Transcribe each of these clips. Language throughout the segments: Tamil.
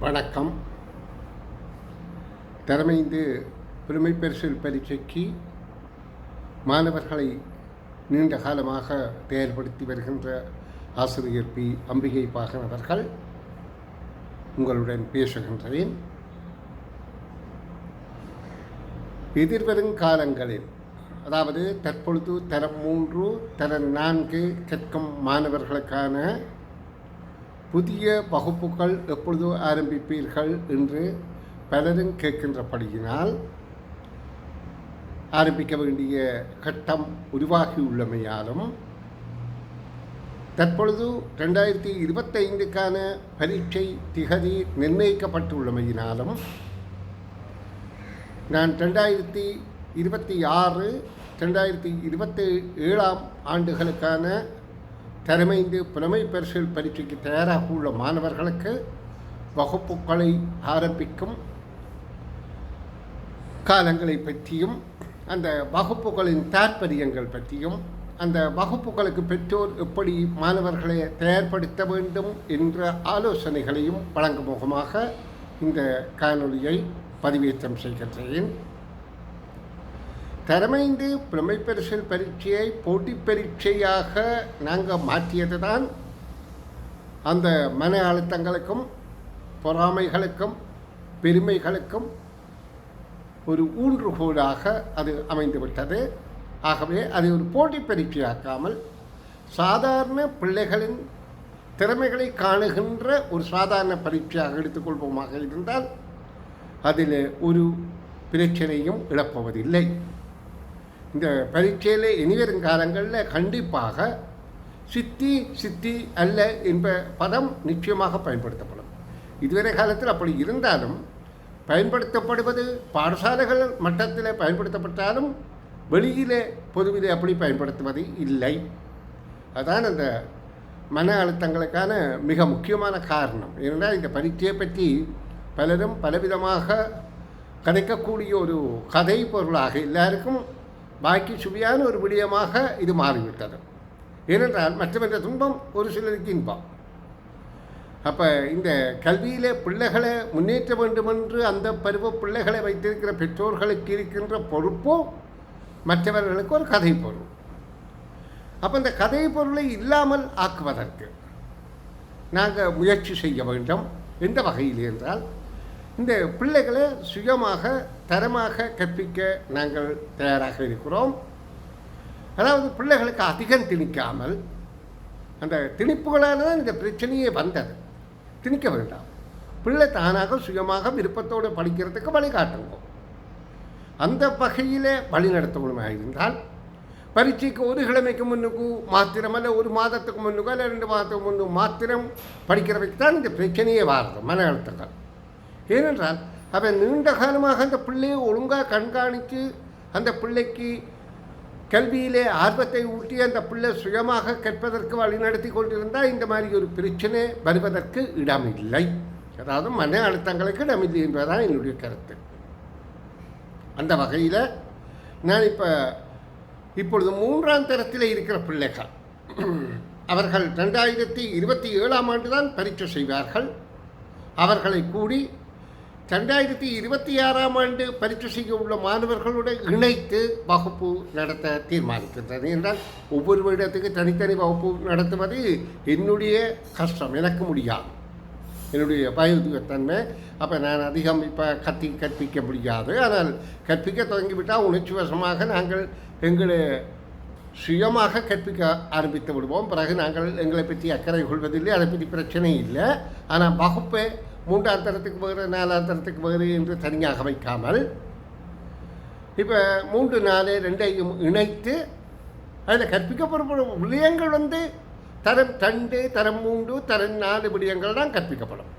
வணக்கம். திறமைந்து பெருமை பரிசில் பரீட்சைக்கு மாணவர்களை நீண்ட காலமாக தயார்படுத்தி வருகின்ற ஆசிரியர் பி. அம்பிகை பாகன் அவர்கள் உங்களுடன் பேசுகின்றேன். எதிர்வரும் காலங்களில் அதாவது தற்பொழுது தரம் மூன்று தரம் நான்கு கற்கும் மாணவர்களுக்கான புதிய வகுப்புகள் எப்பொழுது ஆரம்பிப்பீர்கள் என்று பலரும் கேட்கின்றபடியினால் ஆரம்பிக்க வேண்டிய கட்டம் உருவாகியுள்ளமையாலும் தற்பொழுது ரெண்டாயிரத்தி இருபத்தைந்துக்கான பரீட்சை திகதி நிர்ணயிக்கப்பட்டுள்ளமையினாலும் நான் ரெண்டாயிரத்தி இருபத்தி ஆறு ரெண்டாயிரத்தி இருபத்தி ஏழாம் ஆண்டுகளுக்கான திறமைந்து புலமை பரிசில் பரீட்சைக்கு தயாராக உள்ள மாணவர்களுக்கு வகுப்புகளை ஆரம்பிக்கும் காலங்களை பற்றியும் அந்த வகுப்புகளின் தாற்பயங்கள் பற்றியும் அந்த வகுப்புகளுக்கு பெற்றோர் எப்படி மாணவர்களை தயார்படுத்த வேண்டும் என்ற ஆலோசனைகளையும் வழங்கும் முகமாக இந்த காணொளியை பதிவேற்றம் செய்கின்றேன். திறமைந்து புலமை பரிசில் பரீட்சையை போட்டி பரீட்சையாக நாங்கள் மாற்றியது தான் அந்த மன அழுத்தங்களுக்கும் பொறாமைகளுக்கும் பெருமைகளுக்கும் ஒரு ஊன்றுகோலாக அது அமைந்துவிட்டது. ஆகவே அதை ஒரு போட்டி பரீட்சையாக்காமல் சாதாரண பிள்ளைகளின் திறமைகளை காணுகின்ற ஒரு சாதாரண பரீட்சையாக எடுத்துக்கொள்வோமாக இருந்தால் அதில் ஒரு பிரச்சனையும் இழப்பவதில்லை. இந்த பரீட்சையில் இனிவரும் காலங்களில் கண்டிப்பாக சித்தி சித்தி அல்ல என்ப பதம் நிச்சயமாக பயன்படுத்தப்படும். இதுவரை காலத்தில் அப்படி இருந்தாலும் பயன்படுத்தப்படுவது பாடசாலைகள் மட்டத்தில் பயன்படுத்தப்பட்டாலும் வெளியிலே பொதுவிலே அப்படி பயன்படுத்துவது இல்லை. அதான் அந்த மன அழுத்தங்களுக்கான மிக முக்கியமான காரணம். ஏனென்றால் இந்த பரீட்சையை பற்றி பலரும் பலவிதமாக கிடைக்கக்கூடிய ஒரு கதை பொருளாக எல்லாருக்கும் பாக்கி சுவையான ஒரு விடயமாக இது மாறிவிட்டது. ஏனென்றால் மற்றவற்ற துன்பம் ஒரு சிலருக்கு இன்பம். அப்போ இந்த கல்வியிலே பிள்ளைகளை முன்னேற்ற வேண்டுமென்று அந்த பருவ பிள்ளைகளை வைத்திருக்கிற பெற்றோர்களுக்கு இருக்கின்ற பொறுப்போ மற்றவர்களுக்கு ஒரு கதை பொருள். அப்போ இந்த கதை பொருளை இல்லாமல் ஆக்குவதற்கு நாங்கள் முயற்சி செய்ய வேண்டும். எந்த வகையில் என்றால் இந்த பிள்ளைகளை சுயமாக தரமாக கற்பிக்க நாங்கள் தயாராக இருக்கிறோம். அதாவது பிள்ளைகளுக்கு அதிகம் திணிக்காமல் அந்த திணிப்புகளால் தான் இந்த பிரச்சனையே வந்தது. திணிக்க வேண்டாம். பிள்ளை தானாக சுயமாக விருப்பத்தோடு படிக்கிறதுக்கு வழிகாட்டுங்க அந்த வகையில் வழி இருந்தால் பரீட்சைக்கு ஒரு கிழமைக்கு முன்னுக்கு மாத்திரம் அல்ல ஒரு மாதத்துக்கு முன்னுக்கு அல்ல ரெண்டு மாதத்துக்கு முன்னு மாத்திரம் படிக்கிறவைக்கு தான் இந்த பிரச்சனையே வாரது மன அழுத்தங்கள். ஏனென்றால் அவன் நீண்ட காலமாக அந்த பிள்ளையை ஒழுங்காக கண்காணித்து அந்த பிள்ளைக்கு கல்வியிலே ஆர்வத்தை ஊட்டி அந்த பிள்ளை சுயமாக கற்பதற்கு வழிநடத்தி கொண்டிருந்தால் இந்த மாதிரி ஒரு பிரச்சனை வருவதற்கு இடமில்லை. அதாவது மன அழுத்தங்களுக்கு இடமில்லை என்பதுதான் என்னுடைய கருத்து. அந்த வகையில் நான் இப்போ இப்பொழுது மூன்றாம் தரத்தில் இருக்கிற பிள்ளைகள் அவர்கள் ரெண்டாயிரத்தி இருபத்தி ஏழாம் ஆண்டு தான் பரீட்சை செய்வார்கள். அவர்களை கூடி ரெண்டாயிரத்தி இருபத்தி ஆறாம் ஆண்டு பரீட்சை செய்ய உள்ள மாணவர்களுடன் இணைத்து வகுப்பு நடத்த தீர்மானிக்கின்றது என்றால் ஒவ்வொரு வருடத்துக்கு தனித்தனி வகுப்பு நடத்துவது என்னுடைய கஷ்டம். எனக்கு முடியாது. என்னுடைய வயோதிகத்தன்மை. அப்போ நான் அதிகம் இப்போ கத்தி கற்பிக்க முடியாது. ஆனால் கற்பிக்க தொடங்கிவிட்டால் உணர்ச்சி வசமாக நாங்கள் எங்களை சுயமாக கற்பிக்க ஆரம்பித்து விடுவோம். பிறகு நாங்கள் எங்களை பற்றி அக்கறை கொள்வதில்லை. அதை பற்றி பிரச்சனை இல்லை. ஆனால் வகுப்பை மூன்றாம் தரத்துக்கு வேறு நாலாம் தரத்துக்கு வேறு என்று தனியாக வைக்காமல் இப்போ மூன்று நாலு ரெண்டையும் இணைத்து அதில் கற்பிக்கப்படும் விடயங்கள் வந்து தரம் தண்டு தரம் மூன்று தரம் நாலு விடயங்கள் தான் கற்பிக்கப்படும்.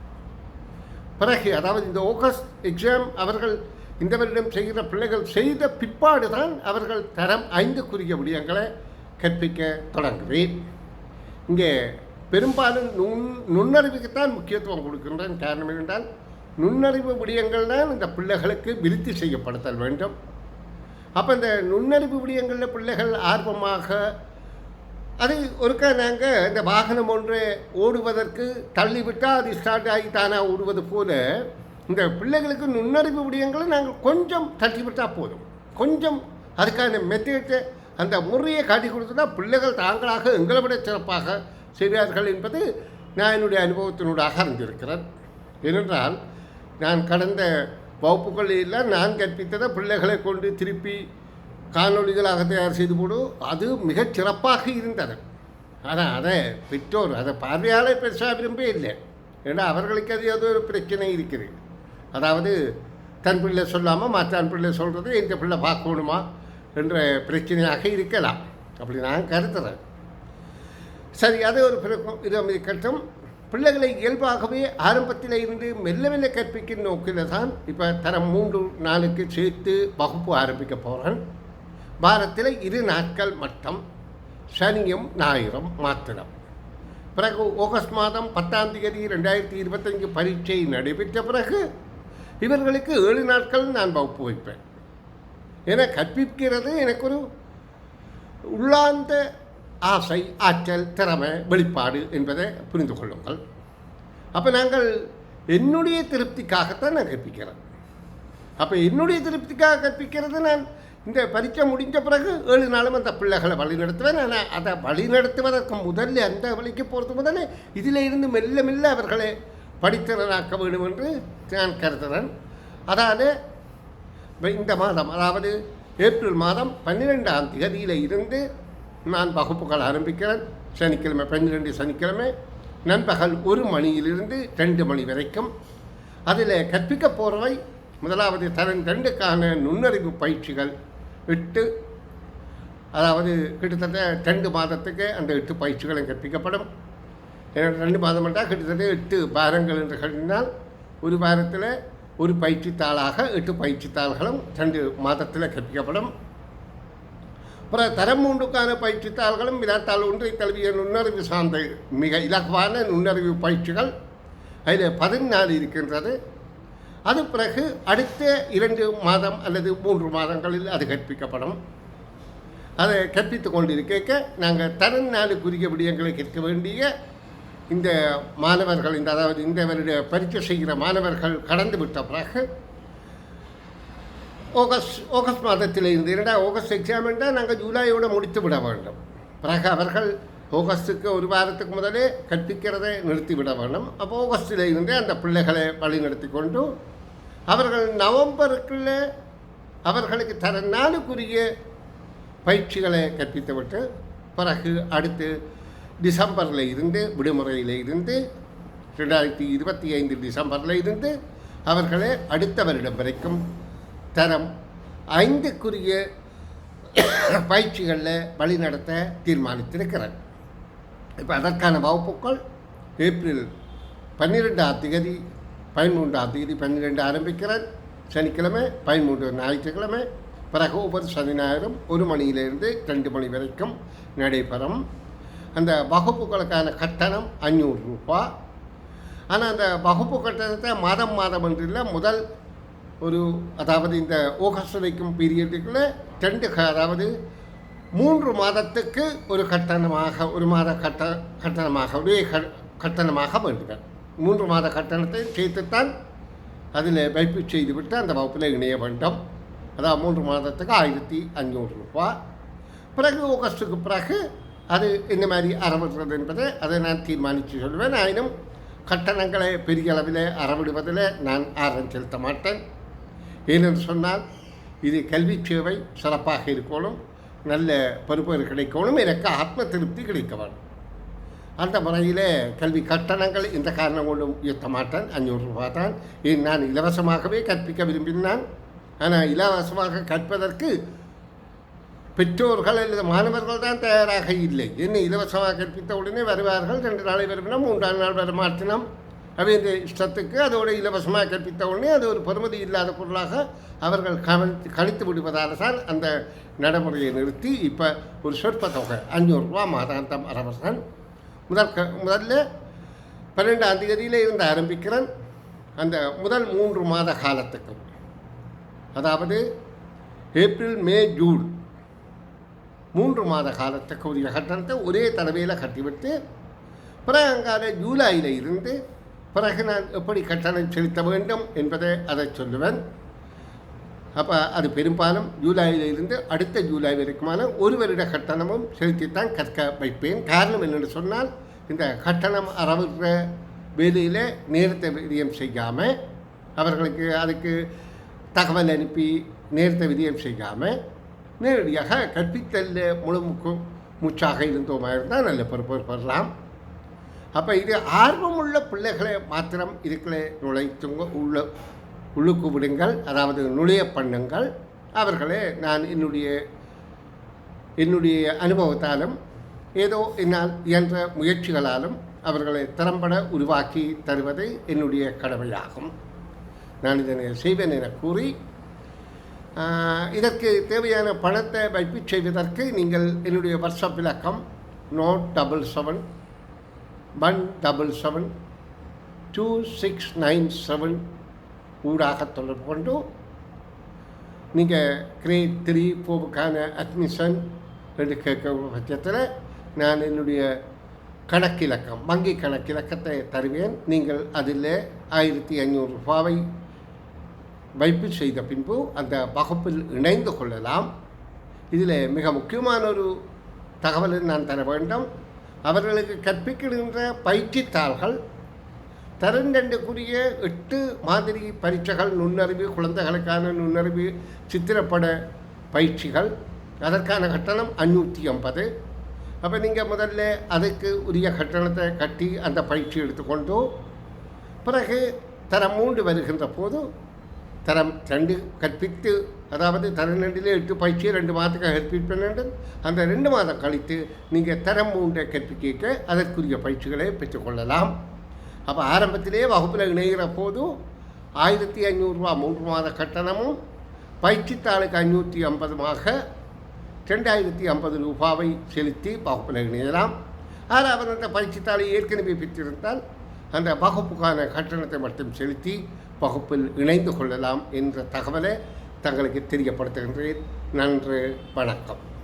பிறகு அதாவது இந்த ஓகஸ்ட் எக்ஸாம் அவர்கள் இந்த வருடம் செய்கிற பிள்ளைகள் செய்த பிற்பாடு தான் அவர்கள் தரம் ஐந்துக்குரிய விடயங்களை கற்பிக்க தொடங்குவேன். இங்கே பெரும்பாலும் நுண் நுண்ணறிவுக்குத்தான் முக்கியத்துவம் கொடுக்கின்றேன் காரணம் என்றால் நுண்ணறிவு விடயங்கள் தான் இந்த பிள்ளைகளுக்கு விருத்தி செய்யப்படுத்தல் வேண்டும். அப்போ இந்த நுண்ணறிவு விடயங்களில் பிள்ளைகள் ஆர்வமாக அது ஒருக்கா நாங்கள் இந்த வாகனம் ஒன்று ஓடுவதற்கு தள்ளிவிட்டால் அது ஸ்டார்ட் ஆகி தானாக ஓடுவது போல இந்த பிள்ளைகளுக்கு நுண்ணறிவு விடயங்களை நாங்கள் கொஞ்சம் தள்ளிவிட்டால் போதும். கொஞ்சம் அதுக்கான மெத்தேட்டை அந்த முறையை காட்டி கொடுத்துட்டா பிள்ளைகள் தாங்களாக எங்களை விட சிறப்பாக செய்கிறார்கள் என்பது நான் என்னுடைய அனுபவத்தினூடாக அறிந்திருக்கிறேன். ஏனென்றால் நான் கடந்த வகுப்புகளில் நான் கற்பித்ததை பிள்ளைகளை கொண்டு திருப்பி காணொளிகளாக தயார் செய்து போடு அது மிகச் சிறப்பாக இருந்தது. ஆனால் அதை பெற்றோர் அதை பார்வையாளர் பெருசாக விரும்பவே இல்லை. ஏன்னா அவர்களுக்கு அது ஏதோ ஒரு பிரச்சனை இருக்குது. அதாவது தன் பிள்ளை சொல்லாமல் மாற்றான் பிள்ளை சொல்கிறது இந்த பிள்ளை பார்க்கணுமா? என்ற பிரச்சனையாக இருக்கலாம். அப்படி நான் கருத்துறேன் சரி அது ஒரு பிறக்கும். இது கட்டம். பிள்ளைகளை இயல்பாகவே ஆரம்பத்தில் இருந்து மெல்ல மெல்ல கற்பிக்கும் நோக்கில் தான் இப்போ தரம் மூன்று நாளுக்கு சேர்த்து வகுப்பு ஆரம்பிக்க போகிறேன் வாரத்தில் இரு நாட்கள் மட்டும் சனியும் ஞாயிறும் மாத்திரம். பிறகு ஆகஸ்ட் மாதம் பத்தாம் தேதி ரெண்டாயிரத்தி இருபத்தஞ்சு பரீட்சை நடைபெற்ற பிறகு இவர்களுக்கு ஏழு நாட்கள் நான் வகுப்பு வைப்பேன். என கற்பிக்கிறது எனக்கு ஒரு உள்ளார்ந்த ஆசை ஆற்றல் திறமை வெளிப்பாடு என்பதை புரிந்து கொள்ளுங்கள். அப்போ நாங்கள் என்னுடைய திருப்திக்காகத்தான் நான் கற்பிக்கிறேன். அப்போ என்னுடைய திருப்திக்காக கற்பிக்கிறது நான் இந்த பரீட்சை முடிஞ்ச பிறகு ஏழு நாளும் அந்த பிள்ளைகளை வழிநடத்துவேன் ஆனால் அதை வழிநடத்துவதற்கு முதல்ல அந்த வழிக்கு போகிறது முதல்ல இதில் இருந்து மெல்ல மெல்ல அவர்களை படித்திறனாக்க வேண்டும் என்று நான் கருதுகிறேன். அதாவது இந்த மாதம் அதாவது ஏப்ரல் மாதம் பன்னிரெண்டாம் தேதியில் இருந்து நான் வகுப்புகள் ஆரம்பிக்கிறேன். சனிக்கிழமை பன்னிரெண்டு சனிக்கிழமை நண்பகல் ஒரு மணியிலிருந்து ரெண்டு மணி வரைக்கும். அதில் கற்பிக்க போகிறவை முதலாவது தரன் ரெண்டுக்கான நுண்ணறிவு பயிற்சிகள் எட்டு. அதாவது கிட்டத்தட்ட ரெண்டு மாதத்துக்கு அந்த எட்டு பயிற்சிகளும் கற்பிக்கப்படும். ஏன்னா ரெண்டு மாதம் என்றால் கிட்டத்தட்ட எட்டு வாரங்கள் என்று கருதினால் ஒரு வாரத்தில் ஒரு பயிற்சித்தாளாக எட்டு பயிற்சித்தாள்களும் ரெண்டு மாதத்தில் கற்பிக்கப்படும். அப்புறம் தரம் மூன்றுக்கான பயிற்சித்தாள்களும் வினாத்தாள் ஒன்றை தழுவிய நுண்ணறிவு சார்ந்த மிக இலகுவான நுண்ணறிவு பயிற்சிகள் அதில் பதினாலு இருக்கின்றது. அது பிறகு அடுத்த இரண்டு மாதம் அல்லது மூன்று மாதங்களில் அது கற்பிக்கப்படும். அதை கற்பித்து கொண்டிருக்க நாங்கள் தரன் நாளுக்குரிய விடயங்களை கேட்க வேண்டிய இந்த மாணவர்கள் இந்த அதாவது இந்த வருட பரீட்சை செய்கிற மாணவர்கள் கடந்து விட்ட பிறகு ஆகஸ்ட் ஆகஸ்ட் மாதத்தில் இருந்து இரண்டா ஆகஸ்ட் எக்ஸாம் என்றால் நாங்கள் ஜூலையோடு முடித்து விட வேண்டும். பிறகு அவர்கள் ஆகஸ்ட்டுக்கு ஒரு வாரத்துக்கு முதலே கற்பிக்கிறதை நிறுத்திவிட வேண்டும். அப்போ ஆகஸ்டில் இருந்து அந்த பிள்ளைகளை வழிநடத்தி கொண்டு அவர்கள் நவம்பருக்குள்ள அவர்களுக்கு தர நாளுக்குரிய பயிற்சிகளை கற்பித்துவிட்டு பிறகு அடுத்து டிசம்பரில் இருந்து விடுமுறையில் இருந்து ரெண்டாயிரத்தி இருபத்தி ஐந்து டிசம்பரில் இருந்து அவர்களை அடுத்த வருடம் வரைக்கும் தரம் ஐந்துக்குரிய பயிற்சிகளில் வழிநடத்த தீர்மானித்திருக்கிறார். இப்போ அதற்கான வகுப்புகள் ஏப்ரல் பன்னிரெண்டாம் தேதி பதிமூன்றாம் தேதி பன்னிரெண்டு ஆரம்பிக்கிறார். சனிக்கிழமை பதிமூன்று ஞாயிற்றுக்கிழமை பிறகு ஒவ்வொரு சனி ஞாயிறும் ஒரு மணியிலிருந்து ரெண்டு மணி வரைக்கும் நடைபெறும். அந்த வகுப்புகளுக்கான கட்டணம் அஞ்சூறு ரூபா. ஆனால் அந்த வகுப்பு கட்டணத்தை மாதம் மாதம் என்று இல்லை முதல் ஒரு அதாவது இந்த ஆகஸ்ட் வரைக்கும் பீரியடுக்குள்ளே ரெண்டு க- அதாவது மூன்று மாதத்துக்கு ஒரு கட்டணமாக ஒரு மாத கட்ட கட்டணமாக ஒரே க- கட்டணமாக வேண்டுவேன் மூன்று மாத கட்டணத்தை சேர்த்துத்தான் அதில் வைப்பு செய்துவிட்டு அந்த வகுப்பில் இணைய வேண்டும். அதாவது மூன்று மாதத்துக்கு ஆயிரத்தி அஞ்சூறு ரூபா. பிறகு ஆகஸ்ட்டுக்கு பிறகு அது இந்த மாதிரி அறவிடுறது என்பதை அதை நான் தீர்மானித்து சொல்வேன். ஆயினும் கட்டணங்களை பெரிய அளவில் அறவிடுவதில் நான் ஆர்வம் செலுத்த மாட்டேன். ஏனென்று சொன்னால் இது கல்வி சேவை சிறப்பாக இருக்கணும் நல்ல பருப்பர் கிடைக்கணும் எனக்கு ஆத்ம திருப்தி கிடைக்க வேணும் அந்த முறையில் கல்வி கட்டணங்கள் இந்த காரணம் கொண்டும் உயர்த்த மாட்டேன். அஞ்சூறு ரூபாய் தான். நான் இலவசமாகவே கற்பிக்க விரும்பினான் ஆனால் இலவசமாக கற்பதற்கு பெற்றோர்கள் அல்லது மாணவர்கள் தான் தயாராக இல்லை. என்ன இலவசமாக கற்பித்த உடனே வருவார்கள். ரெண்டு நாளை வருவினோம் மூன்றாம் நாள் வர மாற்றினோம் அவருடைய இஷ்டத்துக்கு அதோட இலவசமாக கற்பித்த உடனே அது ஒரு பெறுமதி இல்லாத பொருளாக அவர்கள் கவனித்து கணித்து விடுவதால் தான் அந்த நடைமுறையை நிறுத்தி இப்போ ஒரு சொற்ப தொகை அஞ்சூறு ரூபா மாதாந்தம் அரவசன் முதல் க முதல்ல பன்னெண்டாம் தேதியிலே இருந்து ஆரம்பிக்கிறேன். அந்த முதல் மூன்று மாத காலத்துக்கு. அதாவது ஏப்ரல் மே ஜூன். மூன்று மாத காலத்துக்கு உரிய கட்டணத்தை ஒரே தடவையில் கட்டிவிட்டு பிறகு அங்கால ஜூலையில் இருந்து பிறகு நான் எப்படி கட்டணம் செலுத்த வேண்டும் என்பதை அதை சொல்லுவேன். அப்போ அது பெரும்பாலும் ஜூலையிலிருந்து அடுத்த ஜூலை வரைக்குமான ஒரு வருட கட்டணமும் செலுத்தித்தான் கற்க வைப்பேன். காரணம் என்னென்னு சொன்னால் இந்த கட்டணம் அறவுற வேலையில் நேரத்தை விதியம் செய்யாமல் அவர்களுக்கு அதுக்கு தகவல் அனுப்பி நேரத்தை விதியம் செய்யாமல் நேரடியாக கற்பித்தல் முழு மூச்சாக இருந்தோமாக இருந்தால் நல்ல பொறுப்பு பெறலாம். அப்போ இது ஆர்வமுள்ள பிள்ளைகளை மாத்திரம் இதுக்குள்ளே நுழைத்துங்க உள்ள உள்ளுக்கு விடுங்கள் அதாவது நுழைய பண்ணுங்கள். அவர்களே நான் என்னுடைய என்னுடைய அனுபவத்தாலும் ஏதோ என்னால் இயன்ற முயற்சிகளாலும் அவர்களை திறம்பட உருவாக்கி தருவது என்னுடைய கடமையாகும். நான் இதனை செய்வேன் என கூறி இதற்கு தேவையான பணத்தை வைப்பு செய்வதற்கு நீங்கள் என்னுடைய வாட்ஸ்அப் விளக்கம் note double seven one double seven two six nine seven ஊடாக தொடர்பு கொண்டு நீங்கள் கிரேட் த்ரீ ஃபோருக்கான அட்மிஷன் எடுக்க கேட்க பட்சத்தில் நான் என்னுடைய கணக்கிலக்கம் வங்கி கணக்கிலக்கத்தை தருவேன். நீங்கள் அதில் ஆயிரத்தி ஐநூறு ரூபாவை வைப்பு செய்த பின்பு அந்த வகுப்பில் இணைந்து கொள்ளலாம். இதில் மிக முக்கியமான ஒரு தகவலை நான் தர வேண்டும். அவர்களுக்கு கற்பிக்கிடுகின்ற பயிற்சித்தாள்கள் தரண்டண்டுக்குரிய எட்டு மாதிரி பரீட்சைகள் நுண்ணறிவு குழந்தைகளுக்கான நுண்ணறிவு சித்திரப்பட பயிற்சிகள் அதற்கான கட்டணம் அஞ்சூற்றி ஐம்பது. அப்போ நீங்கள் முதல்ல அதுக்கு உரிய கட்டணத்தை கட்டி அந்த பயிற்சி எடுத்துக்கொண்டு பிறகு தரம் மூன்று வருகின்ற போது தரம் ரெண்டு கற்பித்து அதாவது தரநண்டிலே எட்டு பயிற்சியை ரெண்டு மாதத்துக்கு கற்பிக்க வேண்டும் அந்த ரெண்டு மாதம் கழித்து நீங்கள் தரம் மூன்றை கற்பிக்க அதற்குரிய பயிற்சிகளை பெற்றுக்கொள்ளலாம். அப்போ ஆரம்பத்திலே வகுப்பில் இணைகிற போது ஆயிரத்தி ஐநூறுரூவா மூன்று மாத கட்டணமும் பயிற்சித்தாளுக்கு ஐநூற்றி ஐம்பதுமாக ரெண்டாயிரத்தி ஐம்பது ரூபாவை செலுத்தி வகுப்பில் இணையலாம். ஆறாவது அந்த பயிற்சித்தாளை ஏற்கனவே பெற்றிருந்தால் அந்த வகுப்புக்கான கட்டணத்தை மட்டும் செலுத்தி வகுப்பில் இணைந்து கொள்ளலாம் என்ற தகவலை தங்களுக்கு தெரியப்படுத்துகின்றேன். நன்று வணக்கம்.